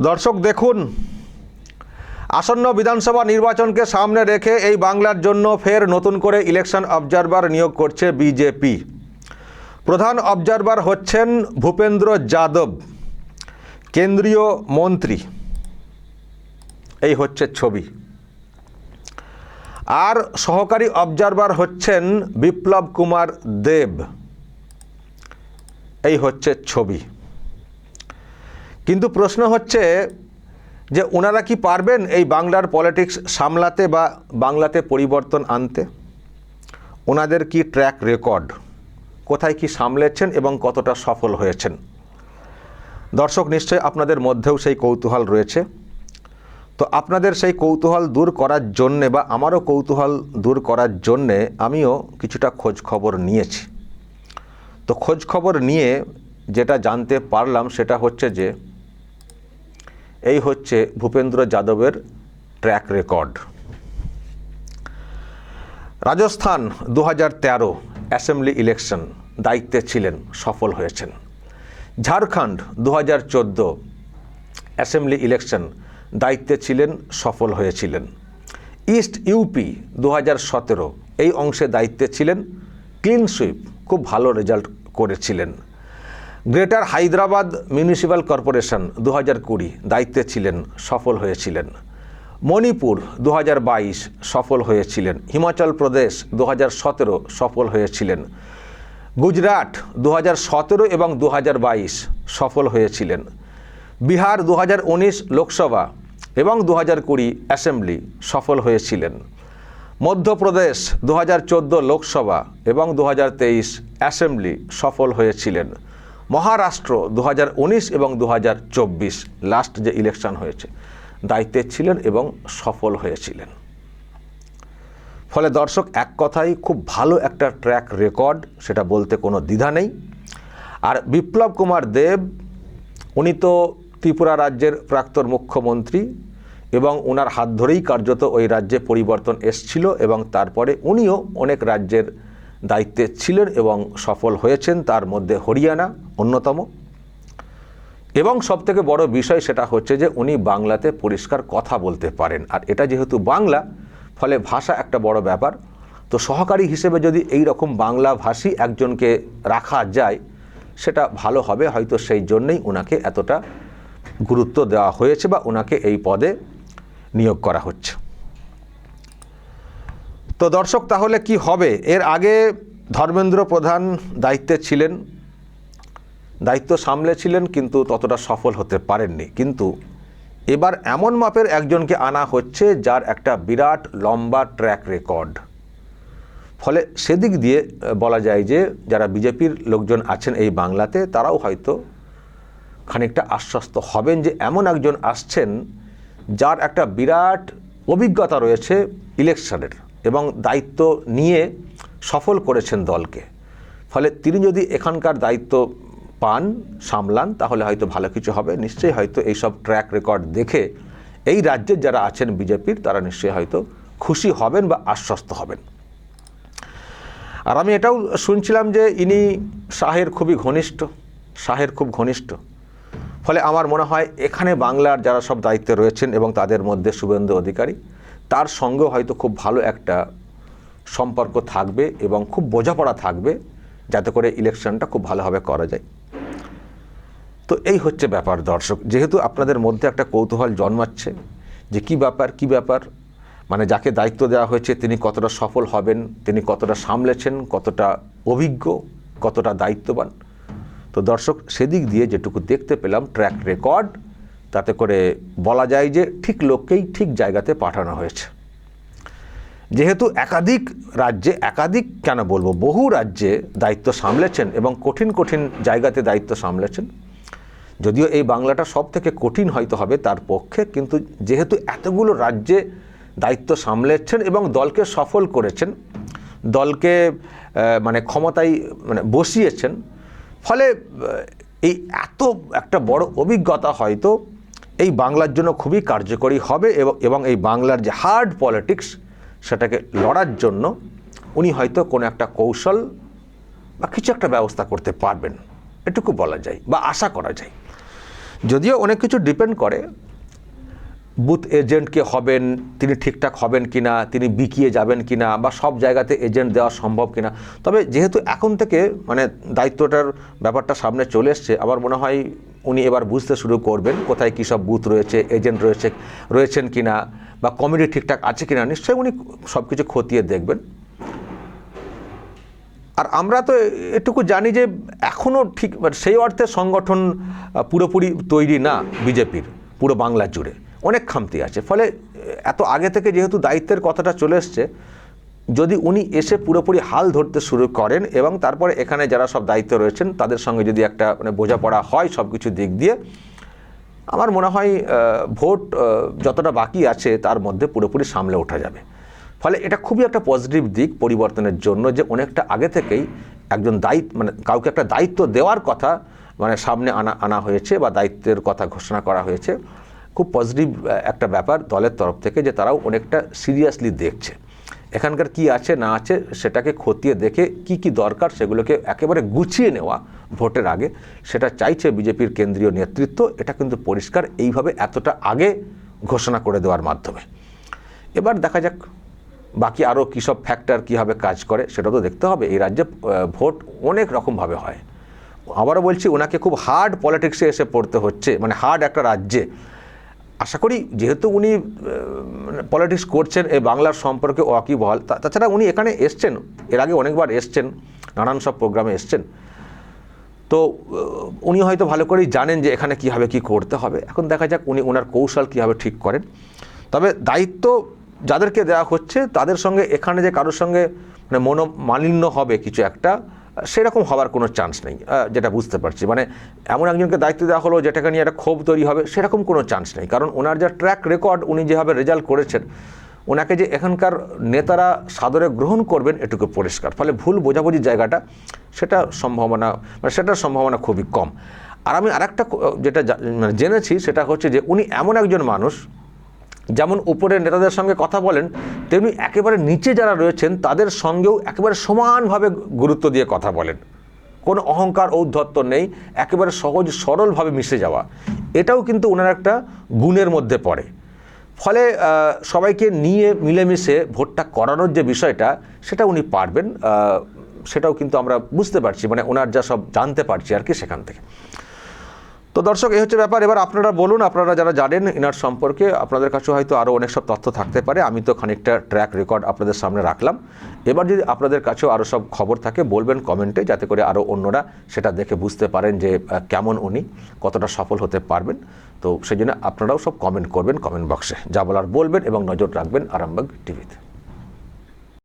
দর্শক, দেখুন। আসন্ন বিধানসভা নির্বাচনকে সামনে রেখে এই বাংলার জন্য ফের নতুন করে ইলেকশন অবজারভার নিয়োগ করছে বিজেপি প্রধান অবজারভার হচ্ছেন ভূপেন্দ্র যাদব, কেন্দ্রীয় মন্ত্রী। এই হচ্ছে ছবি। আর সহকারী অবজারভার হচ্ছেন বিপ্লব কুমার দেব। এই হচ্ছে ছবি। কিন্তু প্রশ্ন হচ্ছে যে ওনারা কি পারবেন এই বাংলার পলিটিক্স সামলাতে বা বাংলাতে পরিবর্তন আনতে? ওনাদের কি ট্র্যাক রেকর্ড কোথায় কি সামলেছেন এবং কতটা সফল হয়েছেন? দর্শক নিশ্চয় আপনাদের মধ্যেও সেই কৌতূহল রয়েছে। তো আপনাদের সেই কৌতূহল দূর করার জন্যে বা আমারও কৌতূহল দূর করার জন্যে আমিও কিছুটা খোঁজ খবর নিয়েছি। তো খোঁজ খবর নিয়ে যেটা জানতে পারলাম সেটা হচ্ছে যে এই হচ্ছে ভূপেন্দ্র যাদবের ট্র্যাক রেকর্ড রাজস্থান দু হাজার তেরো অ্যাসেম্বলি ইলেকশন দায়িত্বে ছিলেন, সফল হয়েছেন। ঝাড়খণ্ড দু হাজার চোদ্দ অ্যাসেম্বলি ইলেকশন দায়িত্বে ছিলেন, সফল হয়েছিলেন। ইস্ট ইউপি দু হাজার সতেরো এই অংশে দায়িত্বে ছিলেন। ক্লিন সুইপ খুব ভালো রেজাল্ট করেছিলেন। গ্রেটার হায়দ্রাবাদ মিউনিসিপ্যাল কর্পোরেশন দু হাজার কুড়ি দায়িত্বে ছিলেন, সফল হয়েছিলেন। মণিপুর দু বাইশ সফল হয়েছিলেন। হিমাচল প্রদেশ দু সতেরো সফল হয়েছিলেন। গুজরাট দু সতেরো এবং দু বাইশ সফল হয়েছিলেন। বিহার দু উনিশ লোকসভা এবং দু হাজার কুড়ি অ্যাসেম্বলি সফল হয়েছিলেন। মধ্যপ্রদেশ দু হাজার চোদ্দ লোকসভা এবং দু হাজার তেইশ অ্যাসেম্বলি সফল হয়েছিলেন। মহারাষ্ট্র দু হাজার উনিশ এবং দু হাজার চব্বিশ লাস্ট যে ইলেকশন হয়েছে, দায়িত্বে ছিলেন এবং সফল হয়েছিলেন। ফলে দর্শক, এক কথাই খুব ভালো একটা ট্র্যাক রেকর্ড সেটা বলতে কোনো দ্বিধা নেই। আর বিপ্লব কুমার দেব, উনি তো ত্রিপুরা রাজ্যের প্রাক্তন মুখ্যমন্ত্রী এবং ওনার হাত ধরেই কার্যত ওই রাজ্যে পরিবর্তন এসছিল এবং তারপরে উনিও অনেক রাজ্যের দায়িত্বে ছিলেন এবং সফল হয়েছেন, তার মধ্যে হরিয়ানা অন্যতম। এবং সবথেকে বড় বিষয় সেটা হচ্ছে যে, উনি বাংলাতে পরিষ্কার কথা বলতে পারেন। আর এটা যেহেতু বাংলা, ফলে ভাষা একটা বড় ব্যাপার। তো সহকারী হিসেবে যদি এই রকম বাংলা ভাষী একজনকে রাখা যায়, সেটা ভালো হবে। হয়তো সেই জন্যেই ওনাকে এতটা গুরুত্ব দেওয়া হয়েছে বা ওনাকে এই পদে নিয়োগ করা হচ্ছে। তো দর্শক, তাহলে কি হবে? এর আগে ধর্মেন্দ্র প্রধান দায়িত্বে ছিলেন, দায়িত্ব সামলেছিলেন কিন্তু ততটা সফল হতে পারেননি। কিন্তু এবার এমন মাপের একজনকে আনা হচ্ছে, যার একটা বিরাট লম্বা ট্র্যাক রেকর্ড ফলে সেদিক দিয়ে বলা যায় যে, যারা বিজেপির লোকজন আছেন এই বাংলাতে, তারাও হয়তো খানিকটা আশ্বস্ত হবেন যে, এমন একজন আসছেন, যার একটা বিরাট অভিজ্ঞতা রয়েছে ইলেকশনের। এবং দায়িত্ব নিয়ে সফল করেছেন দলকে। ফলে তিনি যদি এখানকার দায়িত্ব পান, সামলান, তাহলে হয়তো ভালো কিছু হবে। নিশ্চয়ই হয়তো এইসব ট্র্যাক রেকর্ড দেখে এই রাজ্যের যারা আছেন বিজেপির, তারা নিশ্চয়ই হয়তো খুশি হবেন বা আশ্বস্ত হবেন। আর আমি এটাও শুনছিলাম যে ইনি শাহের খুবই ঘনিষ্ঠ, শাহের খুব ঘনিষ্ঠ। ফলে আমার মনে হয় এখানে বাংলার যারা সব দায়িত্বে রয়েছেন এবং তাদের মধ্যে শুভেন্দু অধিকারী তার সঙ্গেও হয়তো খুব ভালো একটা সম্পর্ক থাকবে এবং খুব বোঝাপড়া থাকবে, যাতে করে ইলেকশনটা খুব ভালোভাবে করা যায়। তো এই হচ্ছে ব্যাপার দর্শক। যেহেতু আপনাদের মধ্যে একটা কৌতূহল জন্মাচ্ছে যে কি ব্যাপার কি ব্যাপার মানে যাকে দায়িত্ব দেওয়া হয়েছে তিনি কতটা সফল হবেন, তিনি কতটা সামলেছেন, কতটা অভিজ্ঞ, কতটা দায়িত্ববান। তো দর্শক, সেদিক দিয়ে যেটুকু দেখতে পেলাম ট্র্যাক রেকর্ড তাতে করে বলা যায় যে ঠিক লোককেই ঠিক জায়গাতে পাঠানো হয়েছে। যেহেতু একাধিক রাজ্যে, একাধিক কেন বলব, বহু রাজ্যে দায়িত্ব সামলেছেন এবং কঠিন কঠিন জায়গাতে দায়িত্ব সামলেছেন, যদিও এই বাংলাটা সব থেকে কঠিন হয়তো হবে তার পক্ষে, কিন্তু যেহেতু এতগুলো রাজ্যে দায়িত্ব সামলেছেন এবং দলকে সফল করেছেন, দলকে মানে ক্ষমতায় মানে বসিয়েছেন, ফলে এই এত একটা বড় অভিজ্ঞতা হয়তো এই বাংলার জন্য খুবই কার্যকরী হবে এবং এই বাংলার যে হার্ড পলিটিক্স সেটাকে লড়ার জন্য উনি হয়তো কোনো একটা কৌশল বা কিছু একটা ব্যবস্থা করতে পারবেন। এটুকু বলা যায় বা আশা করা যায়। যদিও অনেক কিছু ডিপেন্ড করে বুথ এজেন্ট কে হবেন, তিনি ঠিকঠাক হবেন কিনা, তিনি বিকিয়ে যাবেন কিনা, বা সব জায়গাতে এজেন্ট দেওয়া সম্ভব কিনা। তবে যেহেতু এখন থেকে মানে দায়িত্বটার ব্যাপারটা সামনে চলে এসছে, আমার মনে হয় উনি এবার বুঝতে শুরু করবেন কোথায় কী সব বুথ রয়েছে, এজেন্ট রয়েছে, রয়েছেন কিনা, বা কমিটি ঠিকঠাক আছে কিনা। নিশ্চয়ই উনি সব কিছু খতিয়ে দেখবেন। আর আমরা তো এটুকু জানি যে এখনও ঠিক মানে সেই অর্থে সংগঠন পুরোপুরি তৈরি না বিজেপির, পুরো বাংলা জুড়ে। অনেক খামতি আছে। ফলে এত আগে থেকে যেহেতু দায়িত্বের কথাটা চলে এসছে, যদি উনি এসে পুরোপুরি হাল ধরতে শুরু করেন এবং তারপরে এখানে যারা সব দায়িত্ব রয়েছেন, তাদের সঙ্গে যদি একটা মানে বোঝাপড়া হয় সব কিছু দিক দিয়ে, আমার মনে হয় ভোট যতটা বাকি আছে তার মধ্যে পুরোপুরি সামলে ওঠা যাবে। ফলে এটা খুবই একটা পজিটিভ দিক পরিবর্তনের জন্য যে অনেকটা আগে থেকেই একজন দায়িত্ব মানে কাউকে একটা দায়িত্ব দেওয়ার কথা মানে সামনে আনা আনা হয়েছে বা দায়িত্বের কথা ঘোষণা করা হয়েছে। খুব পজিটিভ একটা ব্যাপার দলের তরফ থেকে যে তারাও অনেকটা সিরিয়াসলি দেখছে। এখানকার কি আছে না আছে সেটাকে খতিয়ে দেখে কি কি দরকার সেগুলোকে একেবারে গুছিয়ে নেওয়া ভোটের আগে, সেটা চাইছে বিজেপির কেন্দ্রীয় নেতৃত্ব, এটা কিন্তু পরিষ্কার এইভাবে এতটা আগে ঘোষণা করে দেওয়ার মাধ্যমে। এবার দেখা যাক বাকি আরও কী সব ফ্যাক্টর কীভাবে কাজ করে, সেটা তো দেখতে হবে। এই রাজ্যে ভোট অনেক রকমভাবে হয়। আবারও বলছি, ওনাকে খুব হার্ড পলিটিক্সে এসে পড়তে হচ্ছে। মানে হার্ড একটা রাজ্যে। আশা করি যেহেতু উনি পলিটিক্স করছেন এই বাংলার সম্পর্কে ওয়াকিবহাল তাছাড়া উনি এখানে এসছেন, এর আগে অনেকবার এসছেন, নানান সব প্রোগ্রামে এসছেন। তো উনি হয়তো ভালো করেই জানেন যে এখানে কীভাবে কী করতে হবে। এখন দেখা যাক উনি ওনার কৌশল কীভাবে ঠিক করেন। তবে দায়িত্ব যাদেরকে দেওয়া হচ্ছে, তাদের সঙ্গে এখানে যে কারোর সঙ্গে মানে মনোমালিন্য হবে কিছু একটা সেরকম হওয়ার কোনো চান্স নেই যেটা বুঝতে পারছি। মানে এমন একজনকে দায়িত্ব দেওয়া হলো যেটাকে নিয়ে একটা ক্ষোভ তৈরি হবে, সেরকম কোনো চান্স নেই। কারণ ওনার যা ট্র্যাক রেকর্ড উনি যেভাবে রেজাল্ট করেছেন, ওনাকে যে এখানকার নেতারা সাদরে গ্রহণ করবেন, এটুকু পরিষ্কার। ফলে ভুল বোঝাবুঝির জায়গাটা, সেটা সম্ভাবনা মানে সেটার সম্ভাবনা খুবই কম। আর আমি আরেকটা যেটা মানে জেনেছি, সেটা হচ্ছে যে উনি এমন একজন মানুষ যেমন উপরের নেতাদের সঙ্গে কথা বলেন, তেমনি একেবারে নিচে যারা রয়েছেন, তাদের সঙ্গেও একেবারে সমানভাবে গুরুত্ব দিয়ে কথা বলেন। কোনো অহংকার ঔদ্ধত্য নেই, একেবারে সহজ সরলভাবে মিশে যাওয়া। এটাও কিন্তু ওনার একটা গুণের মধ্যে পড়ে। ফলে সবাইকে নিয়ে মিলেমিশে ভোটটা করানোর যে বিষয়টা, সেটা উনি পারবেন সেটাও কিন্তু আমরা বুঝতে পারছি মানে ওনার যা সব জানতে পারছি আর কি সেখান থেকে। তো দর্শক, এই হচ্ছে ব্যাপার। এবার আপনারা বলুন, আপনারা যারা জানেন ইনার সম্পর্কে, আপনাদের কাছে হয়তো আরও অনেক সব তথ্য থাকতে পারে। আমি তো খানিকটা ট্র্যাক রেকর্ড আপনাদের সামনে রাখলাম। এবার যদি আপনাদের কাছেও আরও সব খবর থাকে, বলবেন কমেন্টে, যাতে করে আরও অন্যরা সেটা দেখে বুঝতে পারেন যে কেমন উনি, কতটা সফল হতে পারবেন। তো সেই জন্য আপনারাও সব কমেন্ট করবেন কমেন্ট বক্সে যা বলার বলবেন এবং নজর রাখবেন আরামবাগ টিভিতে।